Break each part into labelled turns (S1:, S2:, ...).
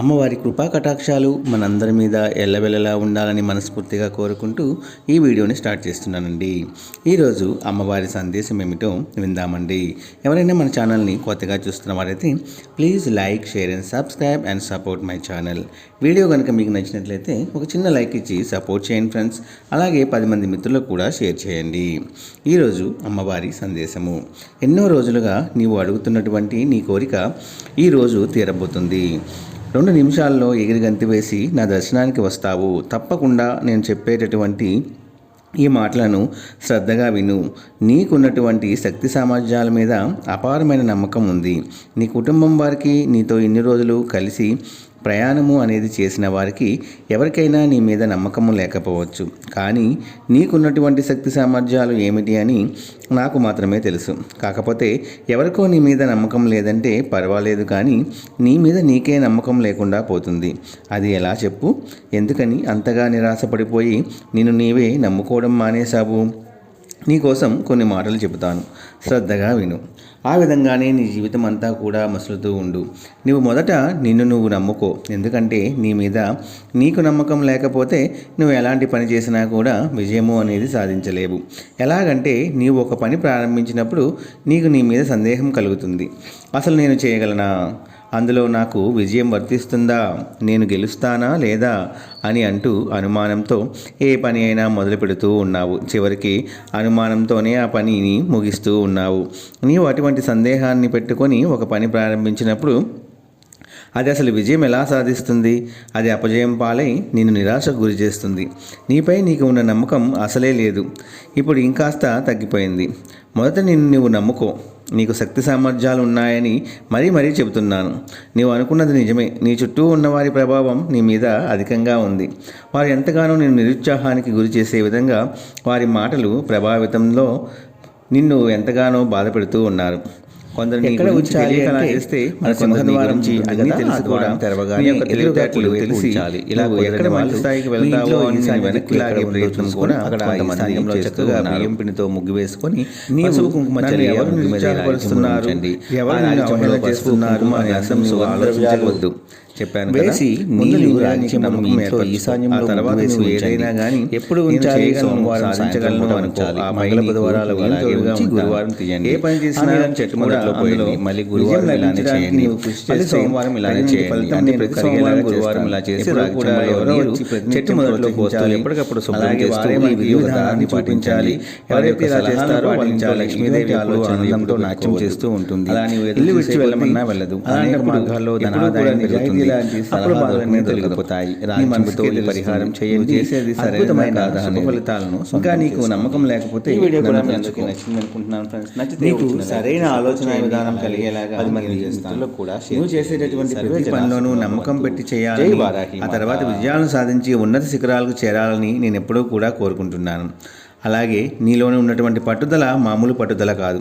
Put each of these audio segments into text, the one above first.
S1: అమ్మవారి కృపా కటాక్షాలు మనందరి మీద ఎల్లవెల్లలా ఉండాలని మనస్ఫూర్తిగా కోరుకుంటూ ఈ వీడియోని స్టార్ట్ చేస్తున్నానండి. ఈరోజు అమ్మవారి సందేశం ఏమిటో విందామండి. ఎవరైనా మన ఛానల్ని కొత్తగా చూస్తున్న వారైతే please like share and subscribe and support my channel. Video కనుక మీకు నచ్చినట్లయితే ఒక చిన్న లైక్ ఇచ్చి సపోర్ట్ చేయండి ఫ్రెండ్స్. అలాగే పది మంది మిత్రులకు కూడా షేర్ చేయండి. ఈరోజు అమ్మవారి సందేశము. ఎన్నో రోజులుగా నీవు అడుగుతున్నటువంటి నీ కోరిక ఈరోజు తీరబోతుంది. రెండు నిమిషాల్లో ఎగిరి గంతివేసి నా దర్శనానికి వస్తావు. తప్పకుండా నేను చెప్పేటటువంటి ఈ మాటలను శ్రద్ధగా విను. నీకున్నటువంటి శక్తి సామర్థ్యాల మీద అపారమైన నమ్మకం ఉంది. నీ కుటుంబం వారికి నీతో ఇన్ని రోజులు కలిసి ప్రయాణము అనేది చేసిన వారికి ఎవరికైనా నీ మీద నమ్మకము లేకపోవచ్చు. కానీ నీకున్నటువంటి శక్తి సామర్థ్యాలు ఏమిటి అని నాకు మాత్రమే తెలుసు. కాకపోతే ఎవరికో నీ మీద నమ్మకం లేదంటే పర్వాలేదు కానీ నీ మీద నీకే నమ్మకం లేకుండా పోతుంది. అది ఎలా చెప్పు? ఎందుకని అంతగా నిరాశపడిపోయి నిన్ను నీవే నమ్ముకోవడం మానేశావు? నీకోసం కొన్ని మాటలు చెబుతాను. శ్రద్ధగా విను. ఆ విధంగానే నీ జీవితం అంతా కూడా మసులుతూ ఉండు. నువ్వు మొదట నిన్ను నువ్వు నమ్ముకో. ఎందుకంటే నీ మీద నీకు నమ్మకం లేకపోతే నువ్వు ఎలాంటి పని చేసినా కూడా విజయము అనేది సాధించలేవు. ఎలాగంటే నీవు ఒక పని ప్రారంభించినప్పుడు నీకు నీ మీద సందేహం కలుగుతుంది. అసలు నేను చేయగలనా? అందులో నాకు విజయం వర్తిస్తుందా? నేను గెలుస్తానా లేదా? అని అంటూ అనుమానంతో ఏ పని అయినా మొదలు పెడుతూ ఉన్నావు. చివరికి అనుమానంతోనే ఆ పనిని ముగిస్తూ ఉన్నావు. నీవు అటువంటి సందేహాన్ని పెట్టుకొని ఒక పని ప్రారంభించినప్పుడు అది అసలు విజయం ఎలా సాధిస్తుంది? అది అపజయం పాలై నిన్ను నిరాశకు గురి చేస్తుంది. నీపై నీకు ఉన్న నమ్మకం అసలే లేదు. ఇప్పుడు ఇంకాస్త తగ్గిపోయింది. మొదట నిన్ను నువ్వు నమ్ముకో. నీకు శక్తి సామర్థ్యాలు ఉన్నాయని మరీ మరీ చెబుతున్నాను. నీవు అనుకున్నది నిజమే. నీ చుట్టూ ఉన్నవారి ప్రభావం నీ మీద అధికంగా ఉంది. వారు ఎంతగానో నేను నిరుత్సాహానికి గురి చేసే విధంగా వారి మాటలు ప్రభావితంలో నిన్ను ఎంతగానో బాధపెడుతూ ఉన్నారు.
S2: మన సింహద్వారం
S1: అన్ని తెలివితేటలు తెలిసి.
S2: ఇలా
S1: ఎక్కడ
S2: కుదరని
S1: మంచి స్థాయికి వెళ్తావో వెనక్కి లాగే ప్రయత్నం కూడా అక్కడ చక్కగా. బియ్యం పిండితో ముగ్గు వేసుకొని
S2: నీవు
S1: కుంకుమ
S2: ఎవరు చేస్తున్నారు అని ఆలోచించవద్దు.
S1: చెప్పాను
S2: వేసి
S1: ముందు
S2: నీళ్ళు
S1: నీ
S2: రాజ్యం
S1: రాజ్యం
S2: నమ్మకం
S1: నమ్మకం
S2: ఇంట్లో
S1: ఏర్పరచుకో.
S2: ఈశాన్యంలో
S1: తర్వాత. ఏదైనా కానీ
S2: ఎప్పుడు ఉంచాలి? సోమవారం
S1: సాధించగలను
S2: సాయంత్రం
S1: అనుకో.
S2: ఉంచాలి.
S1: ఆ
S2: మంగళ
S1: పై
S2: బుధవారాలు
S1: ఉంచి. గురువారం తీయండి.
S2: ఏ పని చేసినా
S1: చెట్టు మొదట్లో పోయింది. మళ్ళీ గురువారం ఇలానే చేయండి. మళ్ళీ సోమవారం ఇలానే చేయండి. అంటే ప్రతి సోమవారం గురువారం ఇలా. చేసి రాజ్యంలో
S2: కూడా
S1: నీరు చెట్టు మొదట్లో పోస్తూ
S2: ప్రోత్సహించాలి.
S1: ఎప్పటికప్పుడు శుభ్రం చేస్తూ ఈ
S2: విధానాన్ని
S1: పాటించాలి. ఎవరైతే ఇలా చేస్తారో
S2: పాటించాలి.
S1: లక్ష్మీదేవి నాట్యం. చేస్తూ ఉంటుంది ఇల్లు విడిచి వెళ్ళమన్నా వెళ్ళదు అనేక మార్గాల్లో ధనాదాయం పెరుగుతుంది
S2: నిజాయితీ లాంటి
S1: అప్పుడు
S2: సలహాలు.
S1: తొలగిపోతాయి. పరిహారం చేయండి
S2: చేసేది
S1: అద్భుతమైన
S2: అనేది.
S1: ఫలితాలను
S2: ఇంకా నీకు. నమ్మకం లేకపోతే
S1: ఈ వీడియో కూడా. నచ్చింది అనుకుంటున్నాను ఫ్రెండ్స్ నచ్చితే
S2: నీకు
S1: వచ్చిన like
S2: సరైన ఆలోచన. విధానం కలిగేలాగా చేస్తాను.
S1: మిత్రులకు కూడా
S2: నువ్వు. చేసేటటువంటి ప్రతి పనిలోనూ నమ్మకం. పెట్టి
S1: వారాహి
S2: ఆ తర్వాత. విజయాలను సాధించి ఉన్నత శిఖరాలకు చేరాలని నేను ఎప్పుడూ కూడా కోరుకుంటున్నాను అలాగే నీలోనే ఉన్నటువంటి పట్టుదల మామూలు పట్టుదల కాదు.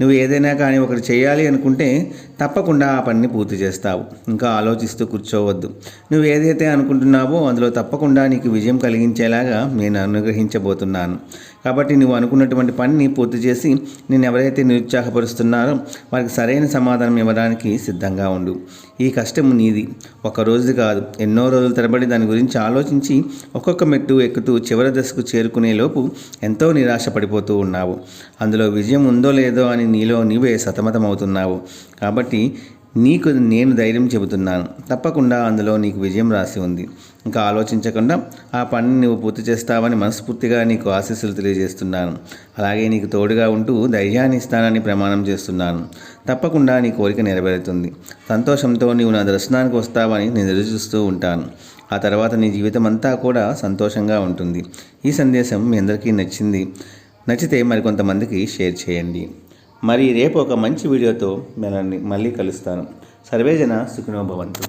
S2: నువ్వు ఏదైనా కానీ ఒకటి చేయాలి అనుకుంటే తప్పకుండా ఆ పనిని పూర్తి చేస్తావు. ఇంకా ఆలోచిస్తూ కూర్చోవద్దు. నువ్వు ఏదైతే అనుకుంటున్నావో అందులో తప్పకుండా నీకు విజయం కలిగించేలాగా నేను అనుగ్రహించబోతున్నాను. కాబట్టి నువ్వు అనుకున్నటువంటి పనిని పూర్తి చేసి నేను ఎవరైతే నిరుత్సాహపరుస్తున్నారో వారికి సరైన సమాధానం ఇవ్వడానికి సిద్ధంగా ఉండు. ఈ కష్టం నీది. ఒక రోజు కాదు ఎన్నో రోజుల తరబడి దాని గురించి ఆలోచించి ఒక్కొక్క మెట్టు ఎక్కుతూ చివరి దశకు చేరుకునేలోపు ఎంతో నిరాశ పడిపోతూ ఉన్నావు. అందులో విజయం ఉందో లేదో అని నీలో నీవే సతమతమవుతున్నావు. కాబట్టి నీకు నేను ధైర్యం చెబుతున్నాను. తప్పకుండా అందులో నీకు విజయం రాసి ఉంది.
S1: ఇంకా ఆలోచించకుండా ఆ పనిని నువ్వు పూర్తి చేస్తావని మనస్ఫూర్తిగా నీకు ఆశీస్సులు తెలియజేస్తున్నాను. అలాగే నీకు తోడుగా ఉంటూ ధైర్యాన్ని ఇస్తానని ప్రమాణం చేస్తున్నాను. తప్పకుండా నీ కోరిక నెరవేరుతుంది. సంతోషంతో నీవు నా దర్శనానికి వస్తావని నేను ఎదురుచూస్తూ ఉంటాను. ఆ తర్వాత నీ జీవితం అంతా కూడా సంతోషంగా ఉంటుంది. ఈ సందేశం మీ అందరికీ నచ్చింది. నచ్చితే మరికొంతమందికి షేర్ చేయండి. మరి రేపు ఒక మంచి వీడియోతో మిమ్మల్ని మళ్ళీ కలుస్తాను. సర్వేజన సుఖినోభవంతు